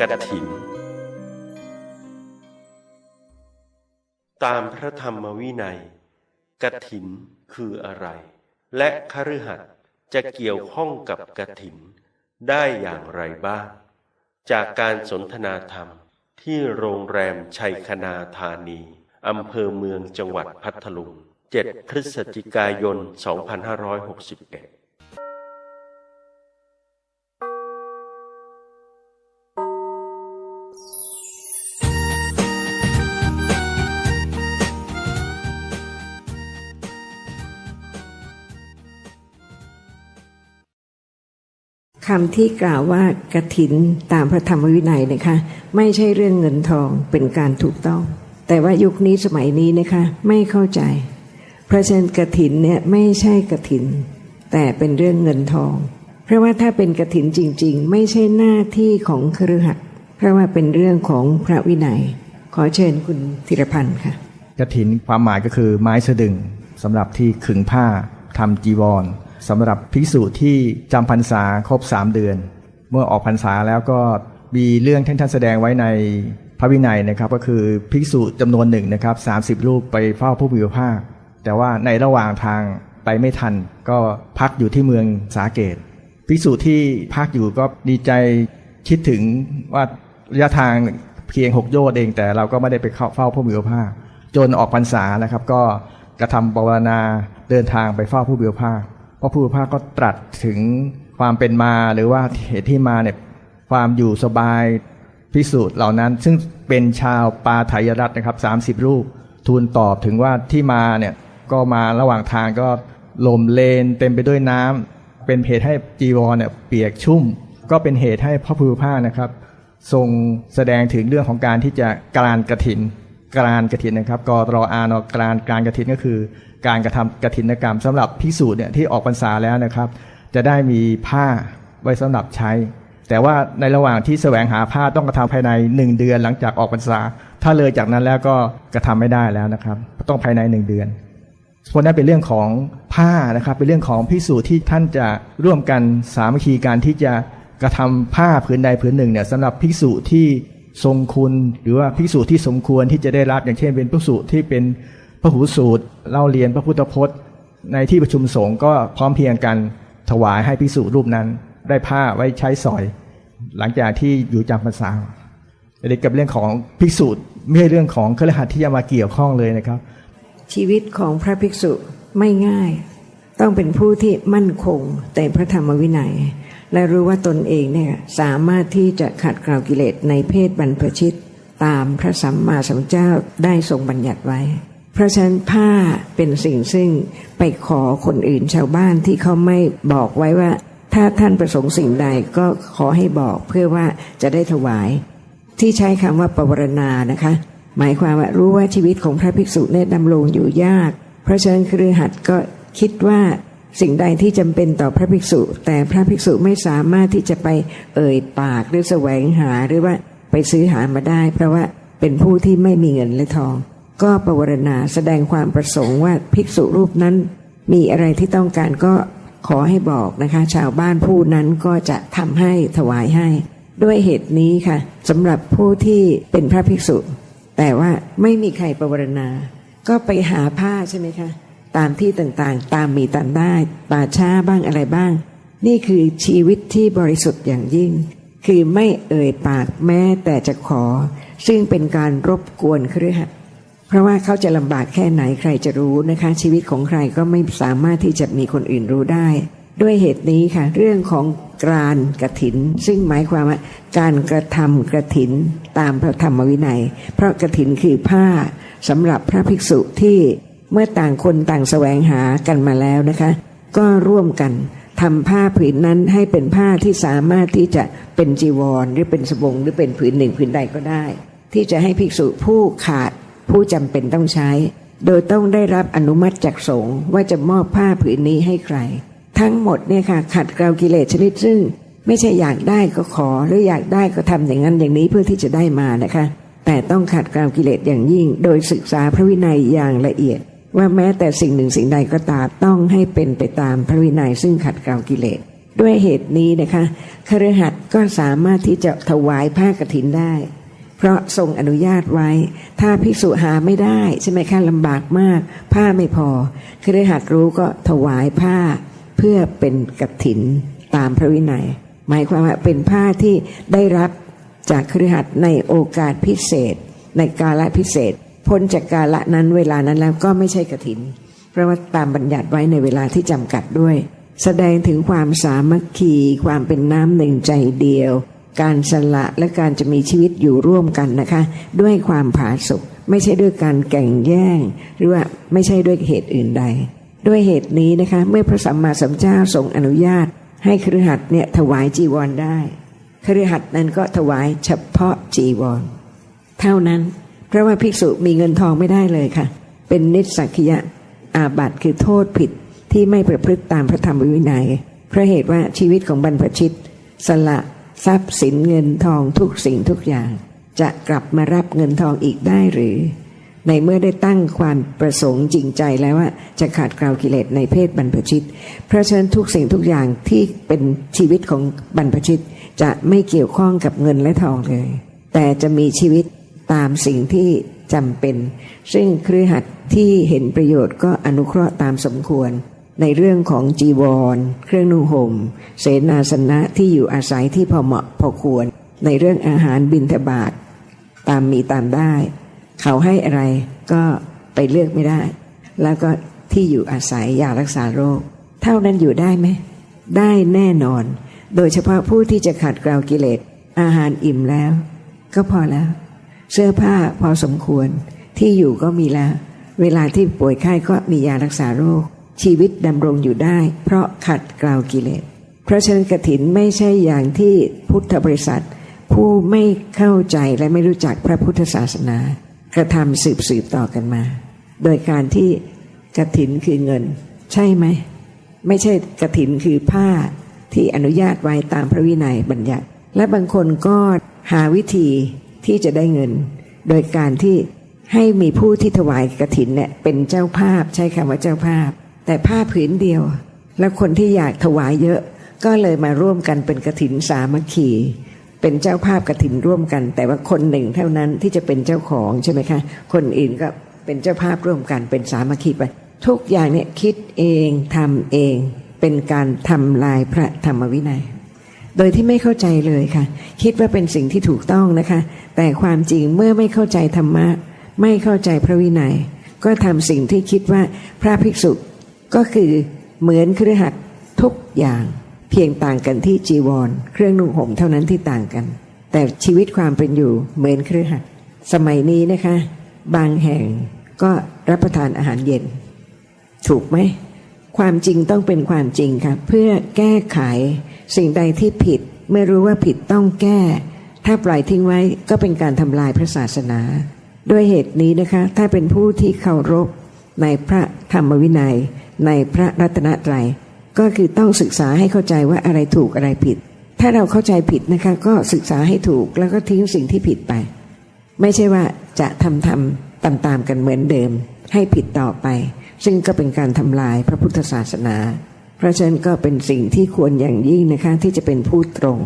กถิน ตามพระธรรมวินัยกถินคืออะไร และคฤหัสถ์จะเกี่ยวข้องกับกถินได้อย่างไรบ้าง จากการสนทนาธรรมที่โรงแรมชัยคนาธานีอำเภอเมืองจังหวัดพัทลุง 7 พฤศจิกายน 2561 คำที่กล่าวว่ากระถินตามพระธรรมวินัยนะคะ ไม่ใช่เรื่องเงินทองเป็นการถูกต้อง แต่ว่ายุคนี้สมัยนี้นะคะไม่เข้าใจ เพราะฉะนั้นกระถินเนี่ยไม่ใช่กระถิน แต่เป็นเรื่องเงินทอง เพราะว่าถ้าเป็นกระถินจริง ๆ ไม่ใช่หน้าที่ของครือขัดเพราะว่าเป็นเรื่องของพระวินัย ขอเชิญคุณธีรพันธ์ค่ะกฐินความหมายก็คือไม้สะดึงสำหรับที่ขึงผ้าทำจีวร สำหรับภิกษุที่จำพรรษาครบสามเดือน เมื่อออกพรรษาแล้วก็มีเรื่องที่ท่านแสดงไว้ในพระวินัยนะครับก็คือภิกษุจำนวนหนึ่งนะครับสารูปไปเฝ้าผู้มีพระภาค แต่ว่าในระหว่างทางไปไม่ทันก็พักอยู่ที่เมืองสาเกต ภิกษุที่พักอยู่ก็ดีใจคิดถึงว่าระยะทางเพียงหกโยชน์เอง แต่เราก็ไม่ได้ไปเข้าเฝ้าผู้มีพระภาค จนออกพรรษานะครับ ก็กระทำปวรณาเดินทางไปเฝ้าผู้มีพระภาค พระผู้พระภาคก็ตรัสถึงความเป็นมาหรือว่าเหตุที่มาเนี่ยความอยู่สบายพิสูจน์เหล่านั้น ซึ่งเป็นชาวปาไถยรัตน์นะครับสามสิบรูป ทูลตอบถึงว่าที่มาเนี่ยก็มาระหว่างทางก็ลมเลนเต็มไปด้วยน้ำเป็นเหตุให้จีวรเนี่ยเปียกชุ่ม ก็เป็นเหตุให้พระผู้พระภาคนะครับ ทรงแสดงถึงเรื่องของการที่จะกานกระถินกานกระถินนะครับกรออานอกรานการกระถินก็คือ การกระทำกถินกรรมสำหรับพิสูจน์เนี่ยที่ออกพรรษาแล้วนะครับ จะได้มีผ้าไว้สำหรับใช้ แต่ว่าในระหว่างที่แสวงหาผ้าต้องกระทำภายในหนึ่งเดือนหลังจากออกพรรษา ถ้าเลยจากนั้นแล้วก็กระทำไม่ได้แล้วนะครับ ต้องภายในหนึ่งเดือนเพราะนั้นเป็นเรื่องของผ้านะครับ เป็นเรื่องของพิสูจน์ที่ท่านจะร่วมกันสามัคคีการที่จะกระทำผ้าผืนใดผืนหนึ่งเนี่ยสำหรับภิกษุที่ทรงคุณ หรือว่าภิกษุที่สมควรที่จะได้รับอย่างเช่น เป็นภิกษุที่เป็น พระหูสูตรเล่าเรียนพระพุทธพจน์ ในที่ประชุมสงฆ์ก็พร้อมเพียงกันถวายให้ภิกษุรูปนั้น ได้ผ้าไว้ใช้สอย หลังจากที่อยู่จำพรรษาอันนี้กับเรื่องของภิกษุไม่ใช่เรื่องของเครือขัดที่จะมาเกี่ยวข้องเลยนะครับ ชีวิตของพระภิกษุไม่ง่าย ต้องเป็นผู้ที่มั่นคงแต่พระธรรมวินัย และรู้ว่าตนเองเนี่ยสามารถที่จะขัดเกลากิเลสในเพศบรรพชิต ตามพระสัมมาสัมพุทธเจ้าได้ทรงบัญญัติไว้ ราะฉะนั้นผ้าเป็นสิ่งซึ่งไปขอคนอื่นชาวบ้านที่เขาไม่บอกไว้ว่า ถ้าท่านประสงค์สิ่งใดก็ขอให้บอกเพื่อว่าจะได้ถวาย ที่ใช้คำว่าปวารณานะคะ หมายความว่ารู้ว่าชีวิตของพระภิกษุเนี่ยดำรงอยู่ยาก เพราะฉะนั้นครือหัดก็คิดว่าสิ่งใดที่จำเป็นต่อพระภิกษุ แต่พระภิกษุไม่สามารถที่จะไปเอ่ยปากหรือแสวงหาหรือว่าไปซื้อหามาได้ เพราะว่าเป็นผู้ที่ไม่มีเงินและทอง ก็ปวารณาแสดงความประสงค์ว่าภิกษุรูปนั้นมีอะไรที่ต้องการก็ขอให้บอกนะคะ ชาวบ้านผู้นั้นก็จะทำให้ถวายให้ ด้วยเหตุนี้ค่ะสำหรับผู้ที่เป็นพระภิกษุ แต่ว่าไม่มีใครประวรณา ก็ไปหาผ้าใช่ไหมคะ ตามที่ต่างๆ ตามมีตามได้ป่าช้าบ้างอะไรบ้าง นี่คือชีวิตที่บริสุทธิ์อย่างยิ่ง คือไม่เอ่ยปากแม้แต่จะขอ ซึ่งเป็นการรบกวนเครือขัด เพราะว่าเขาจะลำบากแค่ไหนใครจะรู้นะคะ ชีวิตของใครก็ไม่สามารถที่จะมีคนอื่นรู้ได้ ด้วยเหตุนี้ค่ะ เรื่องของการกระถิน ซึ่งหมายความว่าการกระทำกระถินตามพระธรรมวินัย เพราะกระถินคือผ้าสำหรับพระภิกษุที่เมื่อต่างคนต่างแสวงหากันมาแล้วนะคะ ก็ร่วมกันทำผ้าผืนนั้นให้เป็นผ้าที่สามารถที่จะเป็นจีวร หรือเป็นสบงหรือเป็นผืนหนึ่งผืนใดก็ได้ ที่จะให้ภิกษุผู้ขาด ผู้จำเป็นต้องใช้ โดยต้องได้รับอนุมัติจากสงฆ์ว่าจะมอบผ้าผืนนี้ให้ใคร ทั้งหมดเนี่ยค่ะขัดเกลากิเลสชนิดซึ่ง ไม่ใช่อยากได้ก็ขอ หรืออยากได้ก็ทำอย่างนั้นอย่างนี้เพื่อที่จะได้มานะคะ แต่ต้องขัดเกลากิเลสอย่างยิ่ง โดยศึกษาพระวินัยอย่างละเอียด ว่าแม้แต่สิ่งหนึ่งสิ่งใดก็ตามต้องให้เป็นไปตามพระวินัยซึ่งขัดเกลากิเลสด้วยเหตุนี้นะคะคฤหัสถ์ก็สามารถที่จะถวายผ้ากฐินได้ เพราะทรงอนุญาตไว้ ถ้าภิกษุหาไม่ได้ใช่ไหมคะลำบากมาก ผ้าไม่พอคือได้หัดรู้ก็ถวายผ้าเพื่อเป็นกฐินตามพระวินัย หมายความว่าเป็นผ้าที่ได้รับจากครือขัดในโอกาสพิเศษ ในกาลพิเศษ พ้นจากกาละนั้นเวลานั้นแล้วก็ไม่ใช่กฐิน เพราะว่าตามบัญญัติไว้ในเวลาที่จำกัดด้วย แสดงถึงความสามัคคีความเป็นน้ำหนึ่งใจเดียว การสละและการจะมีชีวิตอยู่ร่วมกันนะคะ ด้วยความผาสุกไม่ใช่ด้วยการแก่งแย่ง หรือว่าไม่ใช่ด้วยเหตุอื่นใด ด้วยเหตุนี้นะคะ เมื่อพระสัมมาสัมพุทธเจ้าทรงอนุญาต ให้ครือขัดเนี่ยถวายจีวรได้ครือขัดนั้นก็ถวายเฉพาะจีวร เท่านั้น เพราะว่าภิกษุมีเงินทองไม่ได้เลยค่ะ เป็นนิสสักคิยะอาบัติคือโทษผิดที่ไม่ประพฤติตามพระธรรมวินัยเพราะเหตุว่าชีวิตของบรรพชิตสละ ทรัพย์สินเงินทองทุกสิ่งทุกอย่าง จะกลับมารับเงินทองอีกได้หรือ ในเมื่อได้ตั้งความประสงค์จริงใจแล้วว่า จะขาดกลาวกิเลสในเพศบรรพชิต เพราะฉะนั้นทุกสิ่งทุกอย่างที่เป็นชีวิตของบรรพชิตจะไม่เกี่ยวข้องกับเงินและทองเลย แต่จะมีชีวิตตามสิ่งที่จำเป็น ซึ่งครือขัดที่เห็นประโยชน์ก็อนุเคราะห์ตามสมควร ในเรื่องของจีวร เครื่องนุ่งห่ม เสนาสนะที่อยู่อาศัยที่พอเหมาะพอควร ในเรื่องอาหารบิณฑบาตตามมีตามได้ เขาให้อะไรก็ไปเลือกไม่ได้ แล้วก็ที่อยู่อาศัยยารักษาโรค เท่านั้นอยู่ได้ไหม ได้แน่นอน โดยเฉพาะผู้ที่จะขัดเกลากิเลสอาหารอิ่มแล้ว ก็พอแล้ว เสื้อผ้าพอสมควรที่อยู่ก็มีแล้ว เวลาที่ป่วยไข้ก็มียารักษาโรค ชีวิตดำรงอยู่ได้ เพราะขัดเกลากิเลส เพราะฉะนั้นกถินไม่ใช่อย่างที่พุทธบริษัท ผู้ไม่เข้าใจและไม่รู้จักพระพุทธศาสนากระทำสืบสืบต่อกันมา โดยการที่กถินคือเงิน ใช่ไหม ไม่ใช่กถินคือผ้าที่อนุญาตไว้ตามพระวินัยบัญญัติ และบางคนก็หาวิธีที่จะได้เงิน โดยการที่ให้มีผู้ที่ถวายกระถินเนี่ยเป็นเจ้าภาพ ใช้คำว่าเจ้าภาพ แต่ผ้าผืนเดียว แล้วคนที่อยากถวายเยอะ ก็เลยมาร่วมกันเป็นกระถินสามัคคี เป็นเจ้าภาพกระถินร่วมกัน แต่ว่าคนหนึ่งเท่านั้นที่จะเป็นเจ้าของใช่ไหมคะ คนอื่นก็เป็นเจ้าภาพร่วมกันเป็นสามัคคีไปทุกอย่างเนี่ยคิดเองทำเอง เป็นการทำลายพระธรรมวินัย โดยที่ไม่เข้าใจเลยค่ะ คิดว่าเป็นสิ่งที่ถูกต้องนะคะ แต่ความจริงเมื่อไม่เข้าใจธรรมะ ไม่เข้าใจพระวินัย ก็ทำสิ่งที่คิดว่าพระภิกษุ ก็คือเหมือนเครือขัดทุกอย่างเพียงต่างกันที่จีวร เครื่องนุ่งห่มเท่านั้นที่ต่างกัน แต่ชีวิตความเป็นอยู่เหมือนเครือขัดสมัยนี้นะคะ บางแห่งก็รับประทานอาหารเย็น ถูกไหมความจริงต้องเป็นความจริงค่ะเพื่อแก้ไขสิ่งใดที่ผิดเมื่อรู้ว่าผิดต้องแก้ ถ้าปล่อยทิ้งไว้ก็เป็นการทำลายพระศาสนา ด้วยเหตุนี้นะคะ ถ้าเป็นผู้ที่เคารพในพระธรรมวินัย ในพระรัตนตรัย ก็คือต้องศึกษาให้เข้าใจว่าอะไรถูกอะไรผิด ถ้าเราเข้าใจผิดนะคะก็ศึกษาให้ถูกแล้วก็ทิ้งสิ่งที่ผิดไป ไม่ใช่ว่าจะทำทำตามตามๆกันเหมือนเดิม ให้ผิดต่อไป ซึ่งก็เป็นการทำลายพระพุทธศาสนา เพราะฉะนั้นก็เป็นสิ่งที่ควรอย่างยิ่งนะคะที่จะเป็นผู้ตรง